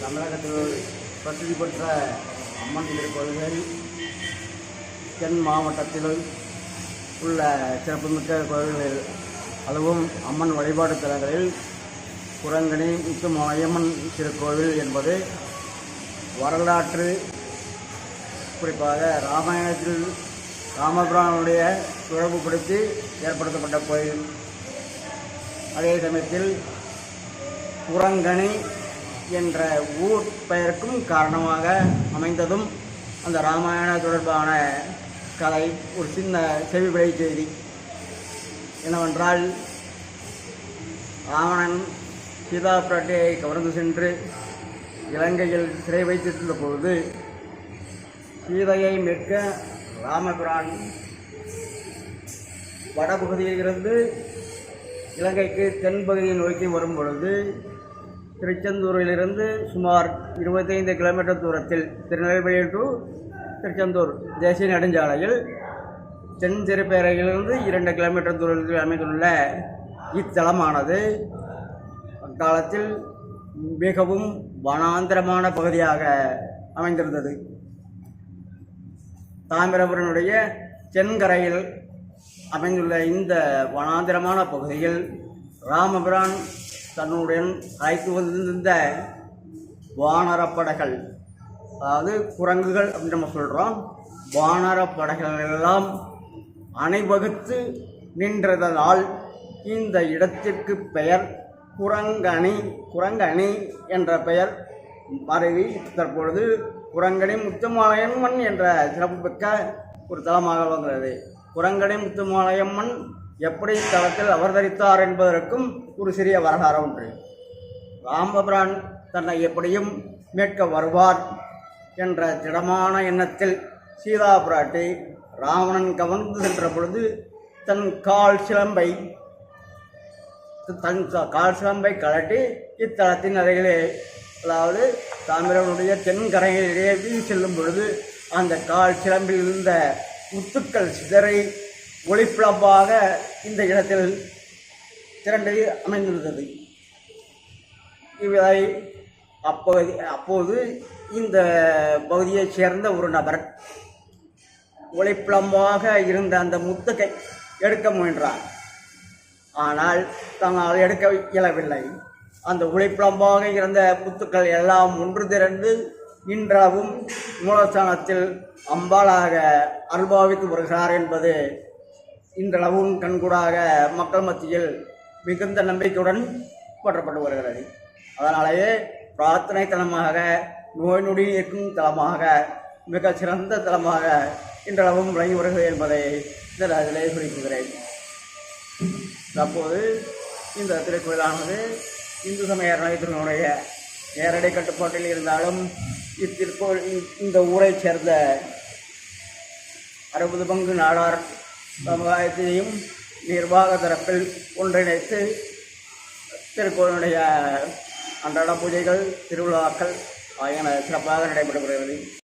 தமிழகத்தில் பிரசித்தி பெற்ற அம்மன் திருக்கோயில்கள் தென் மாவட்டத்தில் உள்ள சிறப்புமிக்க கோயில்கள். அதுவும் அம்மன் வழிபாடு தலங்களில் குரங்கணி முத்து மாயம்மன் திருக்கோவில் என்பது வரலாற்று குறிப்பாக ராமாயணத்தில் ராமபுரானுடைய தொடர்புபடுத்தி ஏற்படுத்தப்பட்ட கோயில். அதே சமயத்தில் குரங்கணி என்ற ஊர் பெயருக்கும் காரணமாக அமைந்ததும் அந்த ராமாயண தொடர்பான கதை ஒரு சின்ன செவிவிடை செய்தி என்னவென்றால் ராவணன் சீதா பிராட்டியை கவர்ந்து சென்று இலங்கையில் சிறை வைத்திருந்த பொழுது சீதையை மீட்க ராமபிரான் வடபகுதியில் இருந்து இலங்கைக்கு தென்பகுதியை நோக்கி வரும் பொழுது திருச்செந்தூரிலிருந்து சுமார் இருபத்தைந்து கிலோமீட்டர் தூரத்தில் திருநெல்வேலி டு திருச்செந்தூர் தேசிய நெடுஞ்சாலையில் தென் திருப்பேரையிலிருந்து இரண்டு கிலோமீட்டர் தூரத்தில் அமைந்துள்ள இத்தலமானது அக்காலத்தில் மிகவும் வனாந்திரமான பகுதியாக அமைந்திருந்தது. தாமிரபுரனுடைய தென்கரையில் அமைந்துள்ள இந்த வனாந்திரமான பகுதியில் ராமபிரான் தன்னுடன் அழைத்து வந்திருந்த வானரப்படைகள் அதாவது குரங்குகள் அப்படின்னு நம்ம சொல்கிறோம் வானரப்படைகள் எல்லாம் அணைவகுத்து நின்றதனால் இந்த இடத்திற்கு பெயர் குரங்கணி குரங்கணி என்ற பெயர் மருவி தற்பொழுது குரங்கணி முத்துமாலையம்மன் என்ற சிறப்புமிக்க ஒரு தலமாக வந்தது. குரங்கணி முத்துமாலையம்மன் எப்படி தளத்தில் அவதரித்தார் என்பதற்கும் ஒரு சிறிய வரலாறு ஒன்று ராமபிரான் தன்னை எப்படியும் மீட்க வருவார் என்ற திடமான எண்ணத்தில் சீதா பிராட்டி ராவணன் கவர்ந்து சென்ற பொழுது தன் கால் சிலம்பை தன் கால் சிலம்பை கழட்டி இத்தலத்தின் அருகிலே அதாவது தாமிரனுடைய தென்கரையிலே வீசி செல்லும் பொழுது அந்த கால் சிலம்பில் இருந்த முத்துக்கள் சிதறை ஒளிப்பிழப்பாக இந்த இடத்தில் திரண்டு அமைந்திருந்தது இவை அப்போது அப்போது இந்த பகுதியைச் சேர்ந்த ஒரு நபர் ஒளிப்பிளம்பாக இருந்த அந்த முத்துக்கை எடுக்க முயன்றார். ஆனால் தன்னால் எடுக்க இயலவில்லை. அந்த ஒளிப்பிளம்பாக இருந்த முத்துக்கள் எல்லாம் ஒன்று திரண்டு இன்றளவும் மூலஸ்தானத்தில் அம்பாளாக அனுபவித்து வருகிறார் என்பது இன்றளவும் கண்கூடாக மக்கள் மத்தியில் மிகுந்த நம்பிக்கையுடன் போற்றப்பட்டு வருகிறது. அதனாலேயே பிரார்த்தனை தலமாக நோய் நொடி இருக்கும் தலமாக மிக சிறந்த தலமாக இன்றளவும் விளங்கி வருகிறது என்பதை இந்த அதிலே குறிப்பிடுகிறேன். தற்போது இந்த திருக்கோயிலானது இந்து சமய அறநிலையத்தினுடைய நேரடி கட்டுப்பாட்டில் இருந்தாலும் இத்திருக்கோயில் இந்த ஊரைச் சேர்ந்த அறுபது பங்கு நாடார் சமுதாயத்தையும் நிர்வாக தரப்பில் ஒன்றிணைத்து திருக்கோயிலுடைய அன்றாட பூஜைகள் திருவிழாக்கள் ஆகியன சிறப்பாக நடைபெற்று வருகிறது